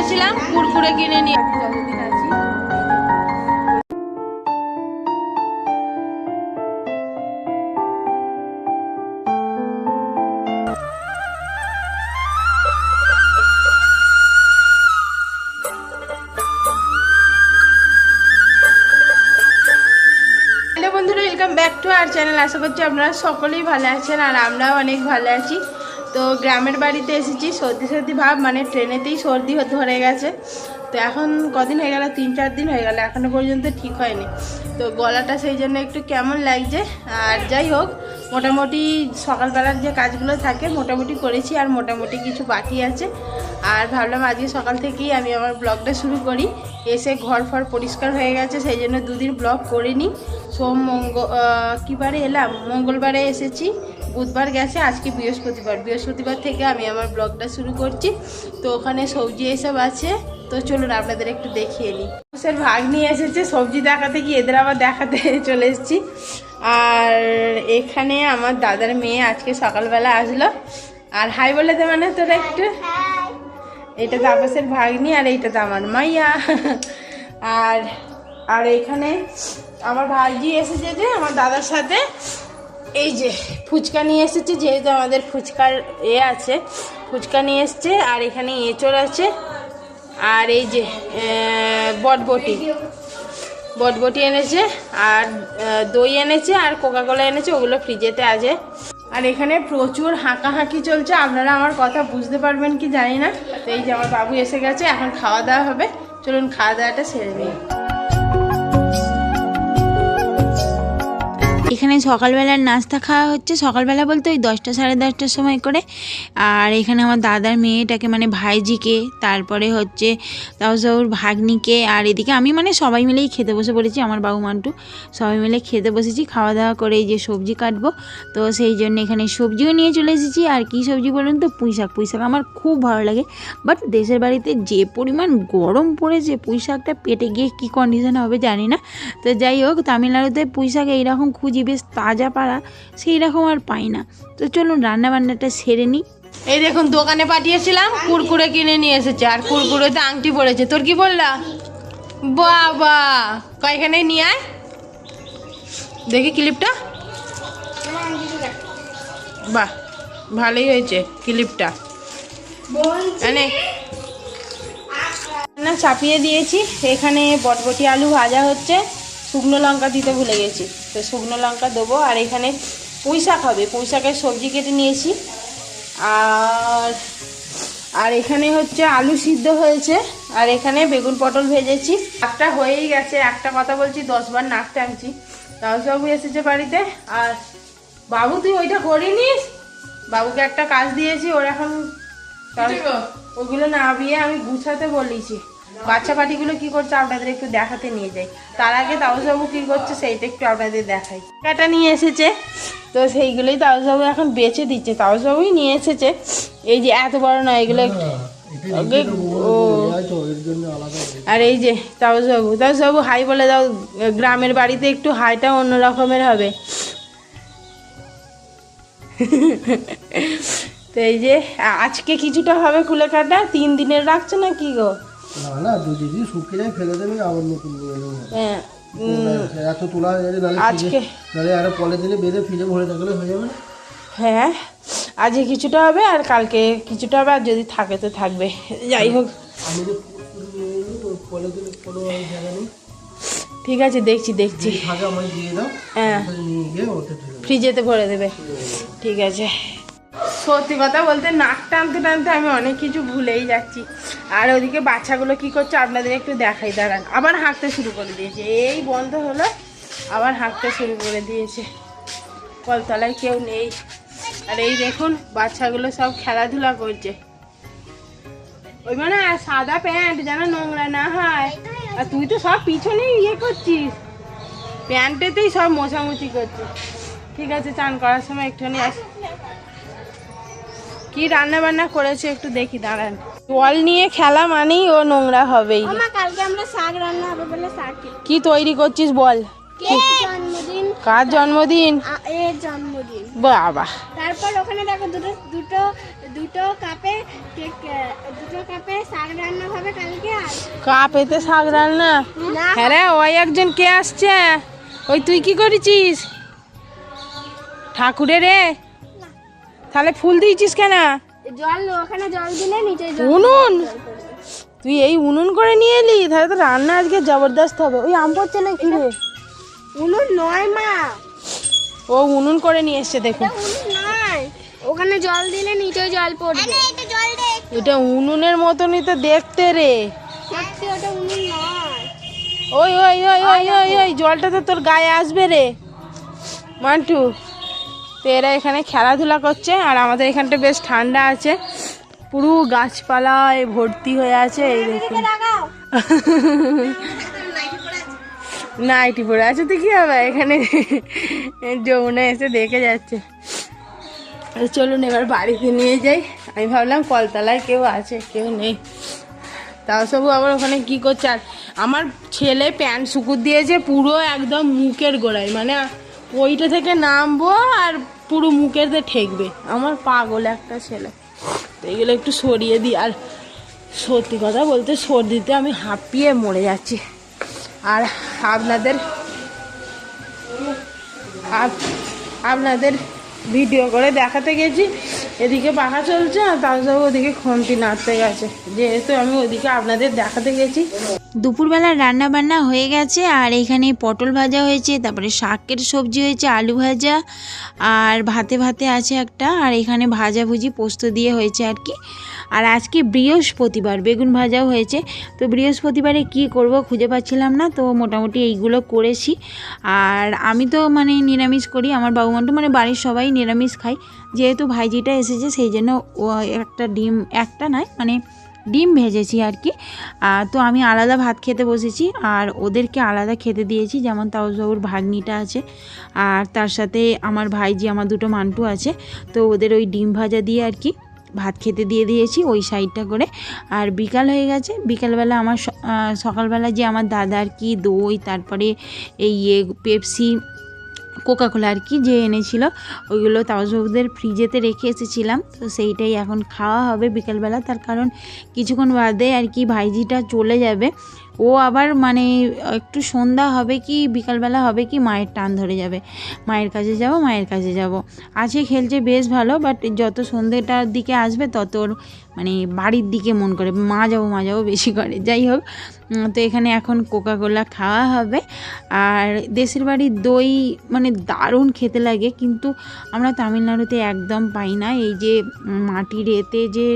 পাঠিয়েছিলাম কুরকুরে কিনে নিয়ে। ব্যাক টু আর চ্যানেল আশা করছি আপনারা সকলেই ভালো আছেন আর আমরাও অনেক ভালো আছি। তো গ্রামের বাড়িতে এসেছি সর্দি সর্দি ভাব মানে ট্রেনেতেই সর্দি ধরে গেছে। তো এখন কদিন হয়ে গেল? তিন চার দিন হয়ে গেল। এখনও পর্যন্ত ঠিক হয়নি। তো গলাটা সেই জন্য একটু কেমন লাগছে? আর যাই হোক মোটামুটি সকালবেলার যে কাজগুলো থাকে মোটামুটি করেছি আর মোটামুটি কিছু বাকি আছে। আর ভাবলাম আজকে সকাল থেকেই আমি আমার ব্লগটা শুরু করি। এসে ঘর ফর পরিষ্কার হয়ে গেছে সেই জন্য দুদিন ব্লগ করিনি। সোম মঙ্গ আহ, কী বারে এলাম? মঙ্গলবারে এসেছি। বুধবার গেছে, আজকে বৃহস্পতিবার। বৃহস্পতিবার থেকে আমি আমার ব্লগটা শুরু করছি। তো ওখানে সবজি এসব আছে। তো চলুন আপনাদের একটু দেখিয়ে নিই। স্যার ভাগ নিয়ে এসেছে, সবজি দেখাতে গিয়ে এদের আবার দেখাতে চলে এসেছি। আর এখানে আমার দাদার মেয়ে আজকে সকালবেলা আসলো। আর হাই বলে দে মানে তোরা একটু। এটা তাপসের ভাগ্নি আর এইটা আমার মাইয়া। আর আর এখানে আমার ভাইজি এসেছে যে, আমার দাদার সাথে। এই যে ফুচকা নিয়ে এসেছে, যেহেতু আমাদের ফুচকার এ আছে, ফুচকা নিয়ে এসছে, আর এখানে এঁচড় আছে, আর এই যে বটবটি। বটবটি এনেছে, আর দই এনেছে, আর কোকা কোলা এনেছে, ওগুলো ফ্রিজেতে আছে। আর এখানে প্রচুর হাঁকাহাঁকি চলছে, আপনারা আমার কথা বুঝতে পারবেন কি জানি না। এই যে আমার বাবু এসে গেছে, এখন খাওয়া দাওয়া হবে, চলুন খাওয়া দাওয়াটা সেরে নিই। এখানে সকালবেলার নাস্তা খাওয়া হচ্ছে। সকালবেলা বলতে ওই দশটা সাড়ে দশটার সময় করে। আর এখানে আমার দাদার মেয়েটাকে মানে ভাইজিকে, তারপরে হচ্ছে তাওসাউর ভাগ্নিকে আর এদিকে আমি মানে সবাই মিলেই খেতে বসে পড়েছি, আমার বাবু, মান্টু সবাই মিলে খেতে বসেছি। খাওয়া দাওয়া করে এই যে সবজি কাটবো। তো সেই জন্য এখানে সবজিও নিয়ে চলে এসেছি। আর কি সবজি বলুন তো? পুঁই শাক। পুঁই শাক আমার খুব ভালো লাগে। বাট দেশের বাড়িতে যে পরিমাণ গরম পড়েছে পুঁই শাকটা, পেটে গিয়ে কী কন্ডিশন হবে জানি না। তো যাই হোক, তামিলনাড়ুতে পুঁই শাক এইরকম খুঁজি বেশ তাজা পাড়া, সেই রকম আর পাই না। তো চলুন রান্না বান্নাটা সেরে নিই। এই দেখুন, দোকানে পাঠিয়েছিলাম, কুরকুরে কিনে নিয়ে এসেছে, আর কুরকুরেতে আংটি পড়েছে। তোর কি বললা? বাবা! কয়খানে নিয়ে আয়। দেখি ক্লিপটা। বাহ, ভালোই হয়েছে ক্লিপটা। এনে না চাপিয়ে দিয়েছি, এখানে বটবটি আলু ভাজা হচ্ছে। শুকনো লঙ্কা দিতে ভুলে গেছি। তো শুকনো লঙ্কা দেবো আর এখানে পুঁই শাক হবে। পুঁই শাকের সবজি কেটে নিয়েছি। আর আর এখানে হচ্ছে আলু সিদ্ধ হয়েছে। আর এখানে বেগুন পটল ভেজেছি। একটা হয়েই গেছে। একটা কথা বলছি দশবার নাক টানছি। তাও এসেছে বাড়িতে। আর বাবু তুই ওইটা করিনিস? বাবুকে একটা কাজ দিয়েছি ওর এখন তার- ওগুলো না বিয়ে আমি গুছাতে বলেছি। বাচ্চা পাটিগুলো কি করছে আপনাদের একটু দেখাতে নিয়ে যাই। তার আগে তাওসাবু কি করছে সেইটা একটু আপনাদের দেখাই। কাটা নিয়ে এসেছে। তো সেইগুলোই তাওসাবু এখন বেচে দিচ্ছে। তাওসাবুই নিয়ে এসেছে। এই যে এত বড় নয় এগুলো আর এই যে তাওসাবু তাওসাবু হাই বলে দাও গ্রামের বাড়িতে একটু হাইটা অন্য রকমের হবে। তো এই যে আজকে কিছুটা হবে কুলে কাটা তিন দিনের রাখছো না কি গো? না না দু দিদি শুকিয়ে যায় ফেলে দেবে আবার নতুন নিয়ে নেবে। হ্যাঁ এত তোলা হয়ে যাবে নাহলে আজকে নাহলে আরও দিলে বেঁধে ফ্রিজে ভরে থাকলে হয়ে যাবে হ্যাঁ আজকে কিছুটা হবে আর কালকে কিছুটা হবে আর যদি থাকে তো থাকবে। যাই হোক। আমি যে কোনো জায়গা নেই। ঠিক আছে দেখছি দেখছি। যদি হ্যাঁ। ফ্রিজেতে ভরে দেবে। ঠিক আছে। সত্যি কথা বলতে নাক টানতে টানতে আমি অনেক কিছু ভুলেই যাচ্ছি। আর ওদিকে বাচ্চাগুলো কি করছে আপনাদের একটু দেখাই, দাঁড়ান। আবার হাঁকতে শুরু করে দিয়েছে। এই বন্ধ হলো, আবার হাঁকতে শুরু করে দিয়েছে। কলতলায় কেউ নেই। আর এই দেখুন, বাচ্চাগুলো সব খেলাধুলা করছে। ওই মানে সাদা প্যান্ট, যেন নোংরা না হয়। আর তুই তো সব পিছনেই ইয়ে করছিস। প্যান্টেতেই সব মোছামুছি করছিস। ঠিক আছে, চান করার সময় একটুখানি আস। কি রান্না বান্না করেছে একটু দেখি দাঁড়ান। জল নিয়ে খেলা মানেই ও নোংরা হবেই। কালকে আমরা শাক রান্না হবে বলে শাক কি তৈরি করছিস বল? জন্মদিন। কার জন্মদিন? এর জন্মদিন। বাবা। তারপর ওখানে দেখো দুটো দুটো দুটো কাপে দুটো কাপে শাক রান্না হবে কালকে কাপেতে শাক রান্না? হ্যাঁ ওই একজন কে আসছে? ওই তুই কি করেছিস? ঠাকুরে রে। তাহলে ফুল দিয়েছিস কেন? জল ওখানে জল দিলে নিচে উনুন? তুই এই উনুন করে নিয়ে এলি? তাহলে তো রান্না আজকে জবরদস্ত হবে। ওই আম পড়ছে না কি রে? উনুন নয় মা। ও উনুন করে নিয়ে এসছে দেখুন। উনুন নয়। ওখানে জল দিলে নিচে জল পড়বে। এটা জল দে এটা উনুনের মতনই তো দেখতে রে। সত্যি ওটা উনুন নয়। ওই ওই ওই ওই ওই ওই জলটা তো তোর গায়ে আসবে রে। মান্টু তো এরা এখানে খেলাধুলা করছে আর আমাদের এখানটা বেশ ঠান্ডা আছে। পুরো গাছপালায় ভর্তি হয়ে আছে এই দেখুন। নাইটি পরে আছে তো কি হবে? এখানে যমুনা এসে দেখে যাচ্ছে। চলুন এবার বাড়িতে নিয়ে যাই। আমি ভাবলাম কলতলায় কেউ আছে কেউ নেই। তাও সবু আবার ওখানে কি করছে? আর আমার ছেলে প্যান্ট শুকুর দিয়েছে পুরো একদম মুখের গোড়ায়। মানে ওইটা থেকে নামবো আর পুরো মুখেতে ঠেকবে। আমার পাগল একটা ছেলে। এগুলো একটু সরিয়ে দিই। আর সত্যি কথা বলতে সর্দিতে আমি হাঁপিয়ে মরে যাচ্ছি। আর আপনাদের আপনাদের ভিডিও করে দেখাতে গেছি। এদিকে পাখা চলছে আর সঙ্গে ওদিকে খন্তি নাড়তে গেছে। যেহেতু আমি ওদিকে আপনাদের দেখাতে গেছি। দুপুরবেলা রান্না বান্না হয়ে গেছে আর এখানে পটল ভাজা হয়েছে, তারপরে শাকের সবজি হয়েছে, আলু ভাজা আর ভাতে ভাতে আছে একটা আর এখানে ভাজাভুজি পোস্ত দিয়ে হয়েছে আর কি। আর আজকে বৃহস্পতিবার বেগুন ভাজাও হয়েছে। তো বৃহস্পতিবারে কি করব খুঁজে পাচ্ছিলাম না, তো মোটামুটি এইগুলো করেছি। আর আমি তো মানে নিরামিষ করি, আমার বাবু মানে বাড়ির সবাই নিরামিষ খাই যেহেতু ভাইজিটা এসেছে সেই জন্য একটা ডিম, একটা নয় মানে ডিম ভেজেছি আর কি। আর তো আমি আলাদা ভাত খেতে বসেছি, আর ওদেরকে আলাদা খেতে দিয়েছি, যেমন তাওজাউর ভাগ্নিটা আছে, আর তার সাথে আমার ভাইজি আমার দুটো মান্টু আছে, তো ওদের ওই ডিম ভাজা দিয়ে আর কি ভাত খেতে দিয়ে দিয়েছি ওই সাইডটা করে। আর বিকাল হয়ে গেছে, বিকালবেলা আমার সকালবেলা যে আমার দাদার কি দই, তারপরে এই ইয়ে পেপসি কোকাকোলা আর কি যে এনেছিল, ওইগুলো তাওজবদের ফ্রিজেতে রেখে এসেছিলাম। তো সেইটাই এখন খাওয়া হবে বিকেলবেলা। তার কারণ কিছুক্ষণ বাদে আর কি ভাইজিটা চলে যাবে। ও আবার মানে একটু সন্ধ্যা হবে কি, বিকালবেলা হবে কি, মায়ের টান ধরে যাবে। মায়ের কাছে যাব, মায়ের কাছে যাব। আছে খেলছে বেশ ভালো বাট যত সন্ধ্যেটার দিকে আসবে, তত ওর মানে বাড়ির দিকে মন করে। মা যাব মা যাব বেশি করে। যাই হোক তো এখানে এখন কোকাকোলা খাওয়া হবে। আর দেশের বাড়ির দই মানে দারুণ খেতে লাগে, কিন্তু আমরা তামিলনাড়ুতে একদম পাই না। এই যে মাটির এতে যে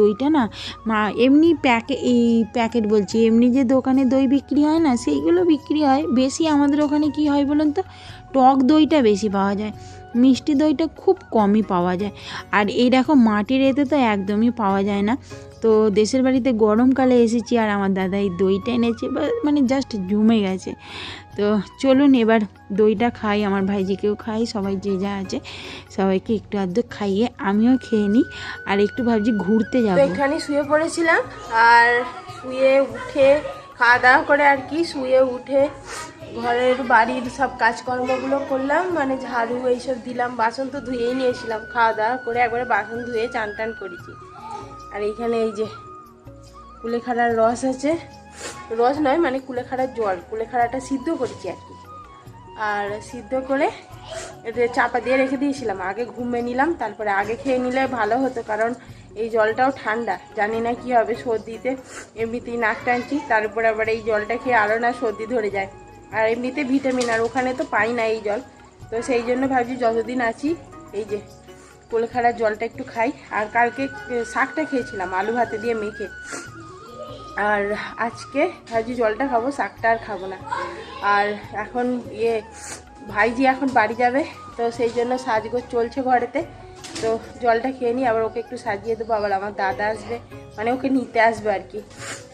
দইটা না, মা, এমনি প্যাকে, এই প্যাকেট বলছি, এমনি যে দোকানে দই বিক্রি হয় না, সেইগুলো বিক্রি হয়। বেশি আমাদের ওখানে কি হয় বলুন তো? টক দইটা বেশি পাওয়া যায়। মিষ্টি দইটা খুব কমই পাওয়া যায়। আর এই দেখো মাটির এতে তো একদমই পাওয়া যায় না। তো দেশের বাড়িতে গরমকালে এসেছি আর আমার দাদা এই দইটা এনেছে, বা মানে জাস্ট জমে গেছে। তো চলুন এবার দইটা খাই, আমার ভাইজিকেও খাই, সবাই যে যা আছে সবাইকে একটু আধটু খাইয়ে আমিও খেয়ে নিই। আর একটু ভাবছি ঘুরতে যাব। এখানে শুয়ে পড়েছিলাম, আর শুয়ে উঠে খাওয়া দাওয়া করে আর কি, শুয়ে উঠে ঘরের বাড়ির সব কাজকর্মগুলো করলাম মানে ঝাড়ু এইসব দিলাম, বাসন তো ধুয়েই নিয়েছিলাম, খাওয়া দাওয়া করে একবারে বাসন ধুয়ে চান টান করেছি। আর এইখানে এই যে কুলেখাড়ার রস আছে, রস নয় মানে কুলেখাড়ার জল, কুলেখাড়াটা সিদ্ধ করেছি আর কি। আর সিদ্ধ করে চাপা দিয়ে রেখে দিয়েছিলাম, আগে ঘুমিয়ে নিলাম, তারপরে আগে খেয়ে নিলে ভালো হতো, কারণ এই জলটাও ঠান্ডা, জানি না কি হবে সর্দিতে। এমনিতেই নাক টানছি তারপরে আবার এই জলটা খেয়ে আরও না সর্দি ধরে যায়। আর এমনিতে ভিটামিন, আর ওখানে তো পাই না এই জল। তো সেই জন্য ভাবছি যতদিন আছি, এই যে কোলখাড়ার জলটা একটু খাই। আর কালকে শাকটা খেয়েছিলাম, আলু ভাতে দিয়ে মেখে। আর আজকে ভাবছি জলটা খাব, শাকটা আর খাব না। আর এখন ইয়ে ভাইজি এখন বাড়ি যাবে, তো সেই জন্য সাজগোজ চলছে ঘরেতে। তো জলটা খেয়ে নিই, আবার ওকে একটু সাজিয়ে দেবো, আবার আমার দাদা আসবে মানে ওকে নিতে আসবে আর কি।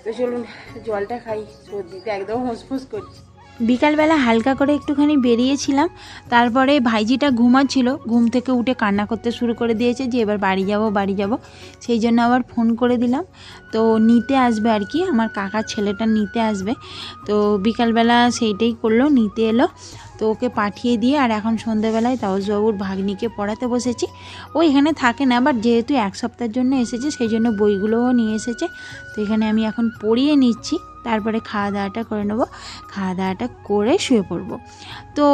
তো চলুন, জলটা খাই সর্দিতে একদম হুঁসফুস করছি। বিকালবেলা হালকা করে একটুখানি বেরিয়েছিলাম, তারপরে ভাইজিটা ঘুমাচ্ছিল, ঘুম থেকে উঠে কান্না করতে শুরু করে দিয়েছে যে এবার বাড়ি যাব বাড়ি যাব। সেই জন্য আবার ফোন করে দিলাম। তো নিতে আসবে আর কি, আমার কাকার ছেলেটা নিতে আসবে। তো বিকালবেলা সেইটাই করল, নিতে এলো। তো ওকে পাঠিয়ে দিয়ে আর এখন সন্ধ্যেবেলায় তাওজবাবুর ভাগ্নিকে পড়াতে বসেছি। ও এখানে থাকে না বাট যেহেতু এক সপ্তাহের জন্য এসেছে, সেই জন্য বইগুলোও নিয়ে এসেছে। তো এখানে আমি এখন পড়িয়ে নিচ্ছি। তারপরে খাওয়া দাওয়াটা করে নেব। খাওয়া দাওয়াটা করে শুয়ে পড়ব। তো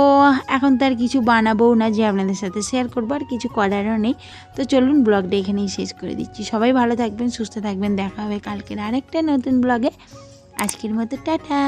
এখন তার কিছু বানাবোও না যে আপনাদের সাথে শেয়ার করব, আর কিছু করারও নেই। তো চলুন ব্লগটা এখানেই শেষ করে দিচ্ছি। সবাই ভালো থাকবেন, সুস্থ থাকবেন। দেখা হবে কালকের আরেকটা নতুন ব্লগে। আজকের মতো টাটা।